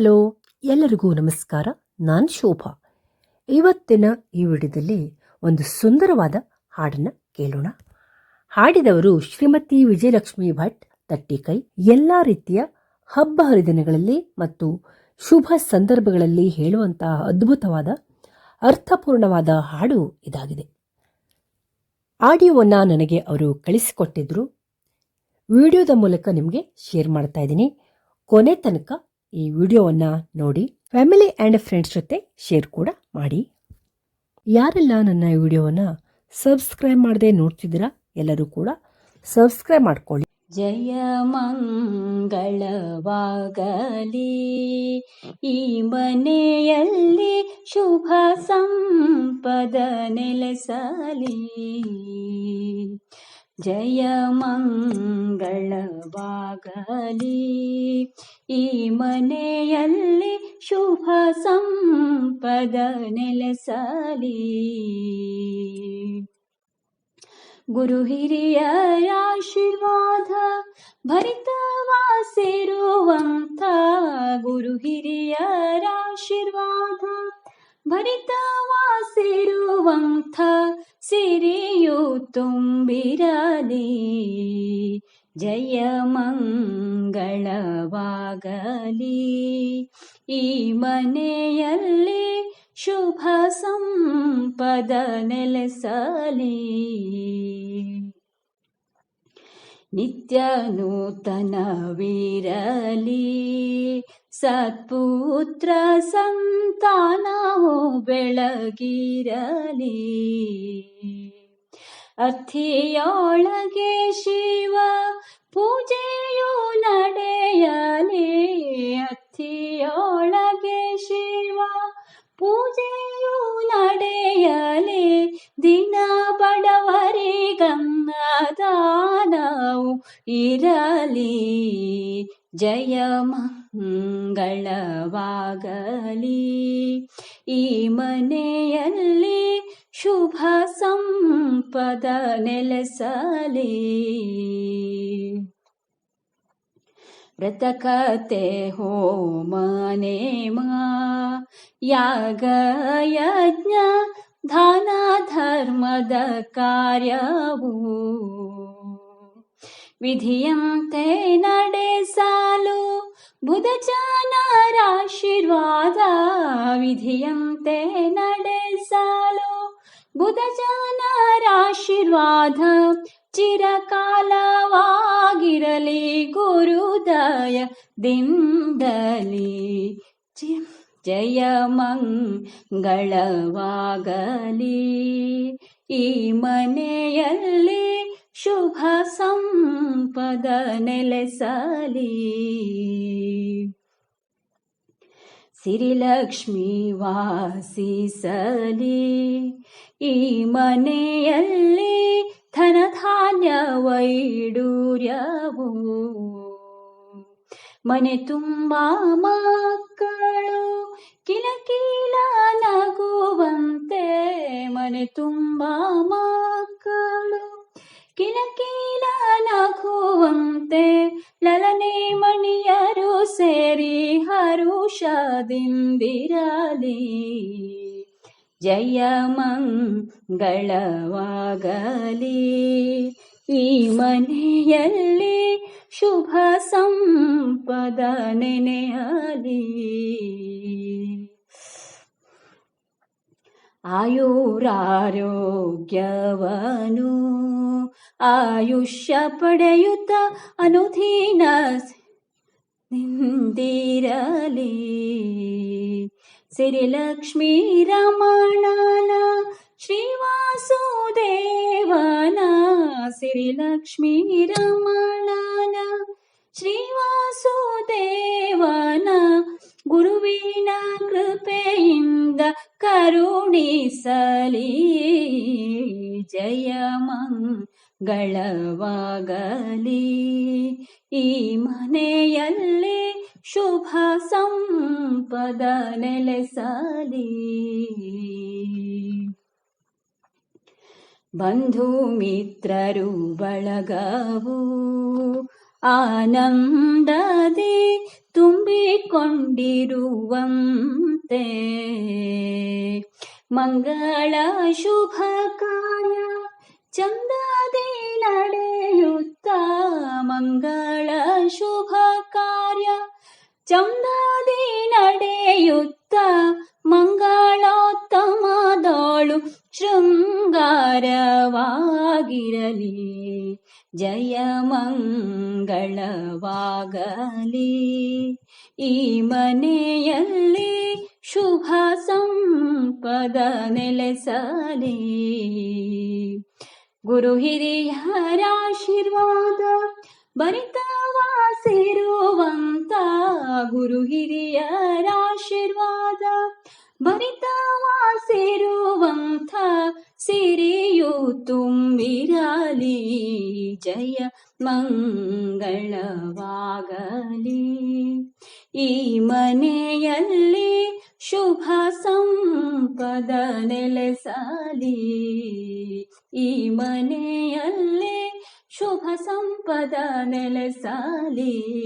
Hello, ಎಲ್ಲರಿಗೂ ನಮಸ್ಕಾರ. ನಾನು ಶೋಭಾ. ಇವತ್ತಿನ ಈ ವಿಡಿಯೋದಲ್ಲಿ ಒಂದು ಸುಂದರವಾದ ಹಾಡನ್ನು ಕೇಳೋಣ. ಹಾಡಿದವರು ಶ್ರೀಮತಿ ವಿಜಯಲಕ್ಷ್ಮಿ ಭಟ್, ತಟ್ಟಿಕೈ, ಎಲ್ಲ ರೀತಿಯ ಹಬ್ಬ ಹರಿದಿನಗಳಲ್ಲಿ ಮತ್ತು ಶುಭ ಸಂದರ್ಭಗಳಲ್ಲಿ ಹೇಳುವಂತಹ ಅದ್ಭುತವಾದ, ಅರ್ಥಪೂರ್ಣವಾದ ಹಾಡು ಇದಾಗಿದೆ. ಆಡಿಯೋವನ್ನು ನನಗೆ ಅವರು ಕಳಿಸಿಕೊಟ್ಟಿದ್ದರು ವಿಡಿಯೋದ ಮೂಲಕ ನಿಮಗೆ ಶೇರ್ ಮಾಡ್ತಾ ಇದ್ದೀನಿ. ಕೊನೆ ತನಕ ಈ ವಿಡಿಯೋವನ್ನು ನೋಡಿ ಫ್ಯಾಮಿಲಿ ಆ್ಯಂಡ್ ಫ್ರೆಂಡ್ಸ್ ಜೊತೆ ಶೇರ್ ಕೂಡ ಮಾಡಿ. ಯಾರೆಲ್ಲ ನನ್ನ ಈ ವಿಡಿಯೋವನ್ನು ಸಬ್ಸ್ಕ್ರೈಬ್ ಮಾಡದೆ ನೋಡ್ತಿದ್ದೀರಾ ಎಲ್ಲರೂ ಕೂಡ ಸಬ್ಸ್ಕ್ರೈಬ್ ಮಾಡ್ಕೊಳ್ಳಿ. ಜಯ ಮಂಗಳವಾಗಲಿ. ಈ ಮನೆಯಲ್ಲಿ ಶುಭ ಸಂಪದ ನೆಲೆಸಲಿ. ಜಯ ಮಂಗಳವಾಗಲಿ ಈ ಮನೆಯಲ್ಲಿ ಶುಭ ಸಂಪದ ನೆಲೆಸಲಿ ಗುರು ಹಿರಿಯರ ಆಶೀರ್ವಾದ ಭರಿತವಾಸಿರುವಂಥ ಗುರು ಹಿರಿಯರ ಆಶೀರ್ವಾದ ಭರಿತವಾಸಿರುವಂಥ ಸಿರಿಯು ತುಂಬಿರಲಿ. ಜಯ ಮಂಗಳವಾಗಲಿ. ಈ ಮನೆಯಲ್ಲಿ ಶುಭ ಸಂಪದ ನೆಲೆಸಲಿ. ನಿತ್ಯ ನೂತನವಿರಲಿ. ಸತ್ಪುತ್ರ ಸಂತಾನವು ಬೆಳಗಿರಲಿ. ಅರ್ಥಿಯೊಳಗೆ ಶಿವ ಪೂಜೆಯು ನಡೆಯಲಿ. ಅರ್ಥಿಯೊಳಗೆ ಶಿವ ಪೂಜೆಯು ನಡೆಯಲಿ. ದಿನ ಬಡವರಿಗನ್ನದಾನವು ಇರಲಿ. ಜಯ ಮಂಗಳವಾಗಲಿ ಈ ಮನೆಯಲ್ಲಿ ಶುಭ ಸಂಪದ ನೆಲೆಸಲಿ ವ್ರತಕತೆ ಹೋಮನೇಮ ಯಾಗ ಯಜ್ಞ ದಾನ ಧರ್ಮದ ಕಾರ್ಯವು ವಿಧಿಯಂತೆ ನಡೆಸಲು ಬುಧ ಜನರಾಶೀರ್ವಾದ ವಿಧಿಯಂತೆ ನಡೆಸಲು ಬುಧ ಜನರಾಶೀರ್ವಾದ ಚಿರಕಾಲವಾಗಿರಲಿ ಗುರುದಯ ದಿಂದಲಿ ಜಿ- ಜಯ ಮಂಗಳವಾಗಲಿ ಈ ಮನೆಯಲ್ಲಿ ಶುಭ ಸಂಪದ ನೆಲೆಸಲಿ. ಸಿರಿಲಕ್ಷ್ಮಿ ವಾಸಿಸಲಿ. ಈ ಮನೆಯಲ್ಲಿ ಧನಧಾನ್ಯ ವೈಡೂರ್ಯವು. ಮನೆ ತುಂಬ ಮಕ್ಕಳು ಕಿಲಕಿಲ ನಗುವಂತೆ. ಮನೆ ತುಂಬ ಮಕ್ಕಳು ಹರುಷದಿಂದಿರಲಿ ಜಯ ಮಂಗಳವಾಗಲಿ. ಈ ಮನೆಯಲ್ಲಿ ಶುಭ ಸಂಪದ ನೆನೆಯಲಿ. ಆಯುರಾರೋಗ್ಯವನು ಆಯುಷ್ಯ ಪಡೆಯುತ್ತ ಅನುದೀನ निन्दिरले श्रीलक्ष्मी रमणाना श्रीवासुदेवाना श्रीलक्ष्मी रमणाना श्रीवासुदेवाना ಗುರುವಿನ ಕೃಪೆಯಿಂದ ಕರುಣಿಸಲಿ. ಜಯ ಮಂಗಳವಾಗಲಿ. ಈ ಮನೆಯಲ್ಲಿ ಶುಭ ಸಂಪದ ನೆಲೆಸಲಿ. ಬಂಧು ಮಿತ್ರರು ಬಳಗವು ಆನಂದದಿ ತುಂಬಿಕೊಂಡಿರುವಂತೆ ಮಂಗಳ ಶುಭ ಕಾರ್ಯ ಚಂದದಿ ನಡೆಯುತ್ತ ಮಂಗಳ ಶೃಂಗಾರವಾಗಿರಲಿ ಜಯ ಮಂಗಳವಾಗಲಿ. ಈ ಮನೆಯಲ್ಲಿ ಶುಭ ಸಂಪದ ನೆಲೆಸಲಿ. ಗುರು ಹಿರಿಯರ ಆಶೀರ್ವಾದ ಭರಿತವಾಸಿರುವಂತ ಗುರು ಹಿರಿಯರ ಆಶೀರ್ವಾದ ಭರಿತವಾಸಿರುವಂಥ ಸಿರಿಯು ತುಂಬಿರಲಿ, ಜಯ ಮಂಗಳವಾಗಲಿ. ಈ ಮನೆಯಲ್ಲಿ ಶುಭ ಸಂಪದ ನೆಲೆಸಲಿ, ಈ ಮನೆಯಲ್ಲಿ ಶುಭ ಸಂಪದ ನೆಲೆಸಲಿ.